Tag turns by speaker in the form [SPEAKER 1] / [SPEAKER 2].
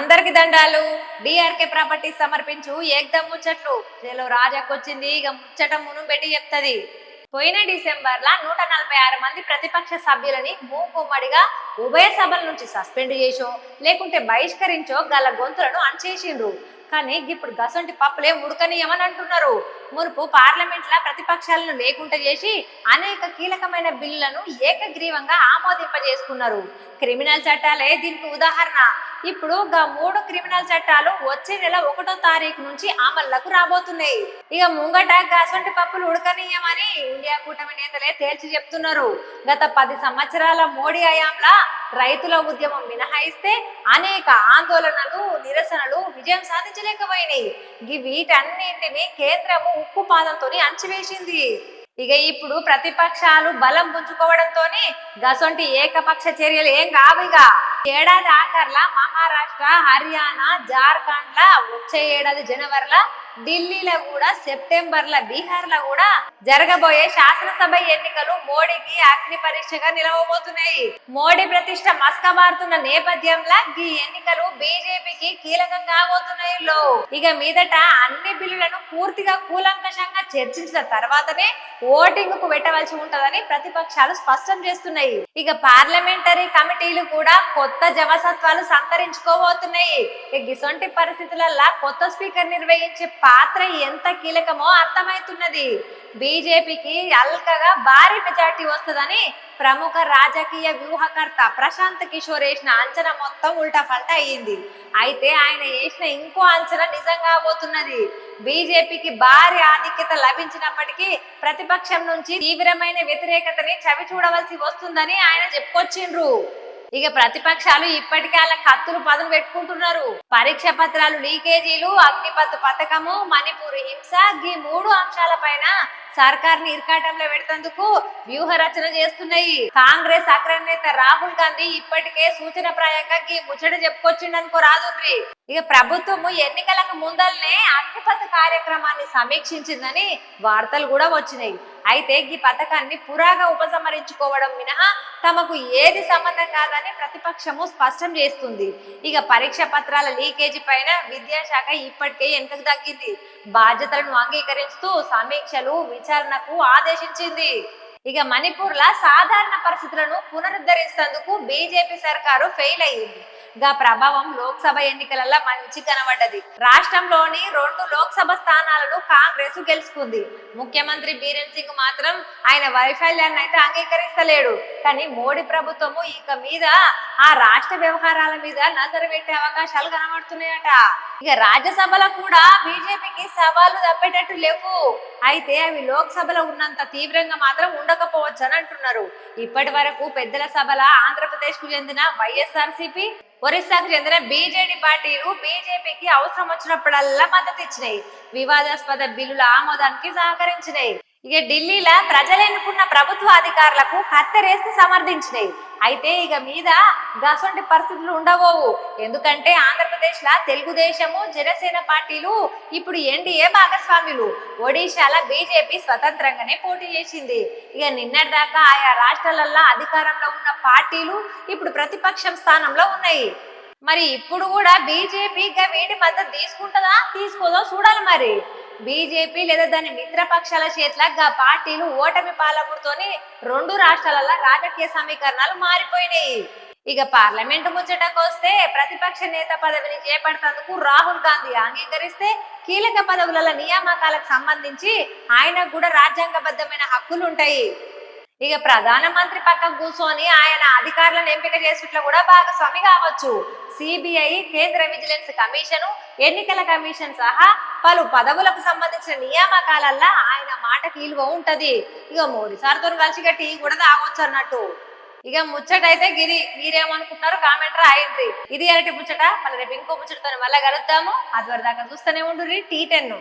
[SPEAKER 1] అందరికి దండాలు. DRK properties సమర్పించు. ఏకదం ముచ్చట్లు. చేలో రాజాకొచ్చింది. ఇక ముచ్చట మును పెట్టి చెప్తుంది. పోయిన డిసెంబర్ లా నూట నలభై ఆరు మంది ప్రతిపక్ష సభ్యులని మూకుమ్మడిగా ఉభయ సభల నుంచి సస్పెండ్ చేసో లేకుంటే బహిష్కరించో గల గొంతులను అణచేసిండ్రు కానీ ఇప్పుడు గసంటి పప్పులే ఉడకనీయమని అంటున్నారు మునుపు పార్లమెంట్ లా ప్రతిపక్షాలను లేకుండా చేసి అనేక కీలకమైన బిల్లులను ఏకగ్రీవంగా ఆమోదింపజేసుకున్నారు. క్రిమినల్ చట్టాలే దీనికి ఉదాహరణ. ఇప్పుడు గా మూడు క్రిమినల్ చట్టాలు వచ్చే నెల ఒకటో తారీఖు నుంచి అమల్లకు రాబోతున్నాయి. ఇక ముంగట గసంటి పప్పులు ఉడకనీయమని ఇండియా కూటమి నేతలే తేల్చి చెప్తున్నారు. గత పది సంవత్సరాల మోడీ హయాంలా రైతుల ఉద్యమం మినహాయిస్తే అనేక ఆందోళనలు నిరసనలు విజయం సాధించలేకపోయినాయి. వీటన్నింటినీ కేంద్రము ఉక్కు పాదంతో అణచివేసింది ఇక ఇప్పుడు ప్రతిపక్షాలు బలం పుంజుకోవడంతో గసొంటి ఏకపక్ష చర్యలు ఏం కావు ఇక. ఏడాది ఆఖర్ల మహారాష్ట్ర హర్యానా జార్ఖండ్ ల వచ్చే ఏడాది జనవరిలో ఢిల్లీలో కూడా సెప్టెంబర్ ల బీహార్లో కూడా జరగబోయే శాసనసభ ఎన్నికలు మోడీకి అగ్ని పరీక్షగా నిలవబోతున్నాయి. మోడీ ప్రతిష్ట మస్కబారుతున్న నేపథ్యంలో ఈ ఎన్నికలు బీజేపీకి కీలకం కాబోతున్నాయి లో ఇక మీదట అన్ని బిల్లులను పూర్తిగా కూలంకషంగా చర్చించిన తర్వాతనే ఓటింగ్కు పెట్టవలసి ఉంటదని ప్రతిపక్షాలు స్పష్టం చేస్తున్నాయి. ఇక పార్లమెంటరీ కమిటీలు కూడా కొత్త జవసత్వాలు సంతరించుకోబోతున్నాయి. ఇక ఇసొంటి పరిస్థితులల్లా కొత్త స్పీకర్ నిర్వహించే పాత్ర ఎంత కీలకమో అర్థమవుతున్నది. బీజేపీకి అల్కగా భారీ మెజార్టీ వస్తుందని ప్రముఖ రాజకీయ వ్యూహకర్త ప్రశాంత్ కిషోర్ వేసిన అంచనా మొత్తం ఉల్టా ఫల్టా అయ్యింది. అయితే ఆయన వేసిన ఇంకో అంచనా నిజంగా పోతున్నది. బీజేపీకి భారీ ఆధిక్యత లభించినప్పటికీ ప్రతిపక్షం నుంచి తీవ్రమైన వ్యతిరేకతని చవి చూడవలసి వస్తుందని ఆయన చెప్పుకొచ్చిండ్రు. ఇక ప్రతిపక్షాలు ఇప్పటికే అలా కత్తులు పదును పెట్టుకుంటున్నారు. పరీక్ష పత్రాలు లీకేజీలు అగ్నిపత్ పథకము మణిపూర్ హింస ఈ మూడు అంశాలపైన సర్కార్ని ఇరకాటంలో పెడుతందుకు వ్యూహ రచన చేస్తున్నాయి. కాంగ్రెస్ అగ్రనేత రాహుల్ గాంధీ ఇప్పటికే సూచన ప్రాయంగా ఈ ముచ్చట చెప్పుకొచ్చిండనుకో రాదుండ్రి. ఇక ప్రభుత్వము ఎన్నికలకు ముందల్నే అగ్నిపథ కార్యక్రమాన్ని సమీక్షించిందని వార్తలు కూడా వచ్చినాయి. అయితే ఈ పథకాన్ని పురాగా ఉపసంహరించుకోవడం మినహా తమకు ఏది సంబంధం కాదని ప్రతిపక్షము స్పష్టం చేస్తుంది. ఇక పరీక్ష పత్రాల లీకేజీ పైన విద్యాశాఖ ఇప్పటికే ఎంతకు తగ్గింది? బాధ్యతలను అంగీకరిస్తూ సమీక్షలు విచారణకు ఆదేశించింది. ఇక మణిపూర్ లా సాధారణ పరిస్థితులను పునరుద్ధరిస్తేందుకు బీజేపీ సర్కారు ఫెయిల్ అయ్యింది. గా ప్రభావం లోక్సభ ఎన్నికలలో మంచి కనబడ్డది. రాష్ట్రంలోని రెండు లోక్సభ స్థానాలను కాంగ్రెస్ గెలుచుకుంది. ముఖ్యమంత్రి బీరెన్ సింగ్ మాత్రం ఆయన వైఫల్యాన్ని అయితే అంగీకరిస్తలేడు. కానీ మోడీ ప్రభుత్వము ఇక మీద ఆ రాష్ట్ర వ్యవహారాల మీద నజరు పెట్టే అవకాశాలు కనబడుతున్నాయట. ఇక రాజ్యసభలో కూడా బీజేపీకి సవాళ్ళు తప్పేటట్టు లేవు. అయితే అవి లోక్సభలో ఉన్నంత తీవ్రంగా మాత్రం ఉండ అని అంటున్నారు. ఇప్పటి వరకు పెద్దల సభల ఆంధ్రప్రదేశ్కు చెందిన వైఎస్ఆర్సీపీ ఒరిస్సాకు చెందిన బీజేడీ పార్టీలు బీజేపీకి అవసరం వచ్చినప్పుడల్లా మద్దతు ఇచ్చినాయి. వివాదాస్పద బిల్లుల ఆమోదానికి సహకరించినాయి. ఇక ఢిల్లీలో ప్రజలు ఎన్నుకున్న ప్రభుత్వ అధికారులకు కత్తెరేసి సమర్థించినాయి. అయితే ఇక మీద గసంటి పరిస్థితులు ఉండబోవు. ఎందుకంటే ఆంధ్రప్రదేశ్ లా తెలుగుదేశము జనసేన పార్టీలు ఇప్పుడు ఎన్డీఏ భాగస్వాములు. ఒడిశాలో బీజేపీ స్వతంత్రంగానే పోటీ చేసింది. ఇక నిన్నటిదాకా ఆయా రాష్ట్రాలల్లో అధికారంలో ఉన్న పార్టీలు ఇప్పుడు ప్రతిపక్షం స్థానంలో ఉన్నాయి. మరి ఇప్పుడు కూడా బీజేపీ ఇక వీటి మద్దతు తీసుకుంటుందా? తీసుకోదో? చూడాలి మరి. బీజేపీ లేదా దాని మిత్రపక్షాల చేతిలో గా పార్టీలు ఓటమి పాలకుడితోని రెండు రాష్ట్రాలలో రాజకీయ సమీకరణాలు మారిపోయినాయి. ఇక పార్లమెంట్ ముచ్చటకు వస్తే ప్రతిపక్ష నేత పదవిని చేపడతందుకు రాహుల్ గాంధీ అంగీకరిస్తే కీలక పదవుల నియామకాలకు సంబంధించి ఆయనకు కూడా రాజ్యాంగబద్ధమైన హక్కులు ఉంటాయి ఇక ప్రధానమంత్రి పక్క కూర్చొని ఆయన అధికారులను ఎంపిక చేసుట్లో కూడా భాగస్వామి కావచ్చు. సిబిఐ కేంద్ర విజిలెన్స్ కమిషను ఎన్నికల కమిషన్ సహా పలు పదవులకు సంబంధించిన నియామకాలల్లా ఆయన మాటకి విలువ ఉంటది. ఇక మోడీ సార్తో కలిసి టీ కూడా తాగొచ్చు అన్నట్టు. ఇక ముచ్చటైతే గిరి మీరేమనుకుంటున్నారు కామెంట్ రాయండి. ఇది ఎలాంటి ముచ్చట? మళ్ళీ రేపు ఇంకో ముచ్చటతో మళ్ళీ కలుద్దాము. అది వరకు దాకా చూస్తూనే ఉండు టీ టెన్.